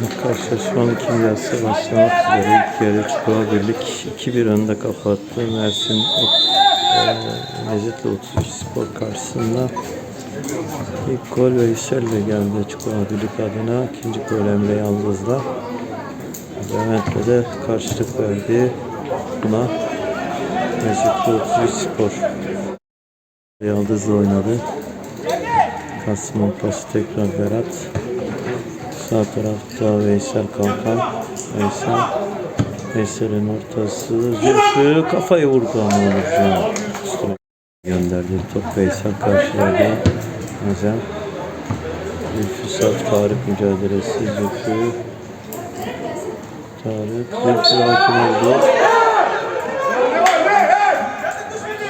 Karşılaşmanın kimyası başlamak üzere ilk yarı Çukurova Birlik 2-1 önde kapattı. Mersin e, Mezitli 33 Spor karşısında ilk gol Veysel'le geldi Çukurova Birlik adına. İkinci gol Emre Yaldız'la. Levent'le de karşılık verdi buna Mezitli 33 Spor. Yaldız'la oynadı. Kasım'ın pası tekrar Berat. Sağ tarafta Veysel Kalkan. Veysel. Veysel'in ortası. Zülfü kafayı vurdu ama. Üstüne gönderdi. Top Veysel karşıladı. Hazen. Zülfü Saf Tarık mücadelesi. Zülfü. Tarık. Zülfü hakim oldu.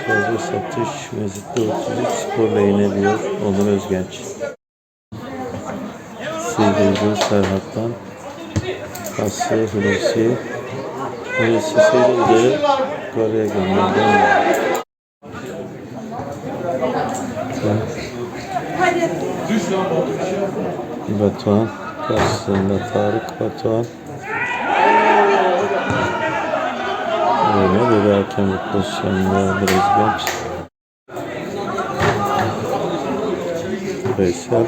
Fazla satış Mezitli 33 spor lehine diyor Onur Özgenç. Sıyrıldı Serhat'tan. Pası Hulusi. Hulusi sıyrıldı. Goleye gönderdi. Batuhan. Karşısında Tarık Batuhan. Öyle dedi hakem bu pozisyonda biraz genç. Veysel.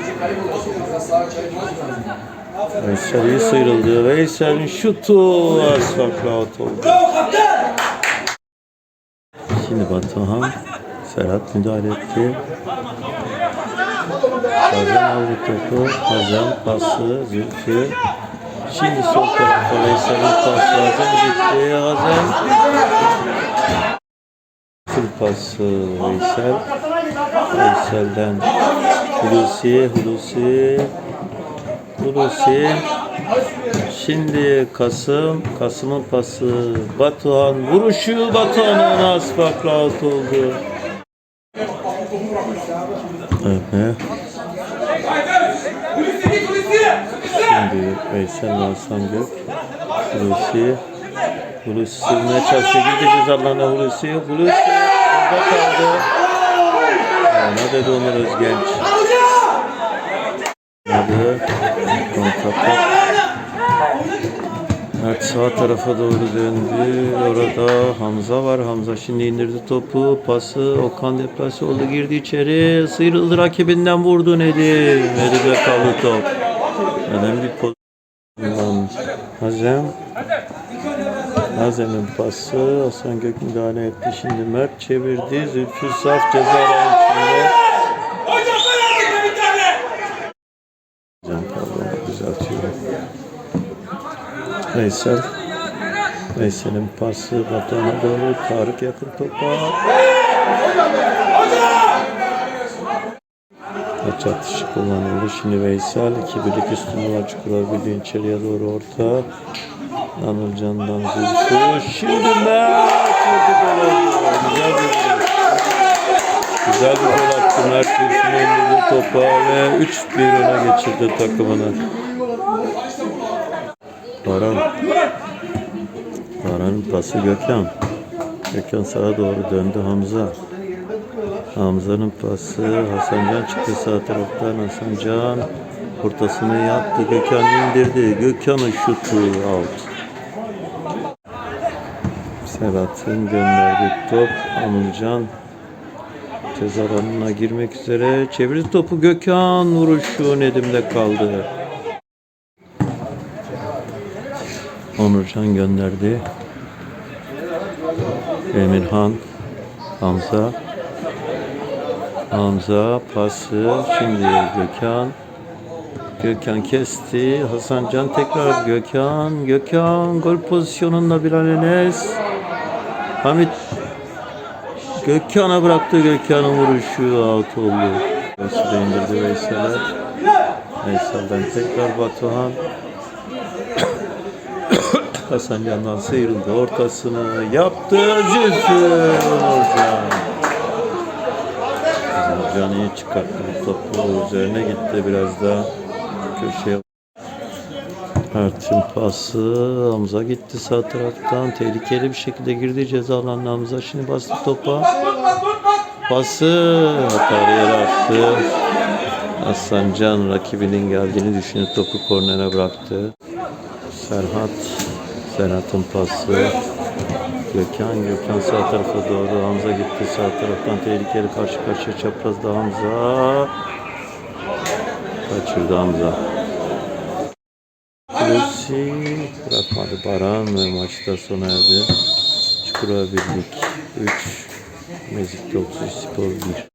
Veysel iyi sıyrıldı. Veysel'in şutu asfalt out oldu. Şimdi Batuhan. Serhat müdahale etti. Hazen aldı topu. Hazen pası. Zülfü. Şimdi sol tarafa Veysel'in pası. Hazen gitti. Hazen. Full pası Veysel. Veysel'den Hulusi, Hulusi, Hulusi. Şimdi Kasım, Kasım'ın pası. Batuhan vuruşu Batuhan'ın asfalt out oldu. Evet. Şimdi Veysel ve Hasan Gök. Hulusi. Hulusi sürmeye çalışıyor. Girdi cezalarına Hulusi. Hulusi orada kaldı. Ne dedi Onur Özgenç? Kontratak. Evet sağ tarafa doğru döndü. Orada Hamza var. Hamza şimdi indirdi topu. Pası Okan deplase oldu. Girdi içeri. Sıyrıldı rakibinden vurdu Nedim. Nedim'e kaldı top. Önemli bir pozisyon. Hazem. Hazem'in pası. Hasan Gök müdahale etti. Şimdi Mert çevirdi. Zülfü Saf ceza içinde. Veysel. Veysel'in pası Batuhan'a doğru. Tarık yakın topa. Maç atışı kullanıldı. Şimdi Veysel. iki birlik üstünü var. Çukurova Birliği içeriye doğru orta. Anılcan'dan Zülfü. Şimdi Mert. vurdu gol. Güzel bir gol. Güzel bir gol attı Mert indirdiği topa ve 3-1 öne geçirdi takımını. Baran. Baran'ın pası Gökhan. Gökhan sağa doğru döndü Hamza. Hamza'nın pası Hasancan çıktı sağ taraftan. Hasancan ortasını yaptı Gökhan indirdi. Gökhan'ın şutu out. Serhat'ın gönderdiği top. Anılcan ceza alanına girmek üzere. Çevirdi topu Gökhan. Vuruşu Nedim'de kaldı Onurcan gönderdi Emirhan Hamza Hamza pası şimdi Gökhan Gökhan kesti Hasan Can tekrar Gökhan Gökhan gol pozisyonunda Bilal Enes Hamit Gökhan'a bıraktı Gökhan'ın vuruşu out oldu. Veysel indirdi Veysel'e. Veysel'den tekrar Batuhan. Hasan Can'dan sıyrıldı. Ortasını yaptı. Zülfü Onurcan. Can iyi çıkarttı bu topu. Üzerine gitti biraz da köşeye. Ertin pası. Hamza gitti sağ taraftan. Tehlikeli bir şekilde girdi ceza alanına Hamza. Şimdi bastı topa. Pası. Hatalı yere attı. Hasan Can rakibinin geldiğini düşünüp topu kornere bıraktı. Serhat. Serhat'ın pası. Gökhan. Gökhan sağ tarafa doğru. Hamza gitti sağ taraftan. Tehlikeli karşı karşıya çaprazda Hamza. Kaçırdı Hamza. Hulusi bırakmadı Baran ve maçta sona erdi. Çukurova Birlik 3, Mezitli 33 Spor 1.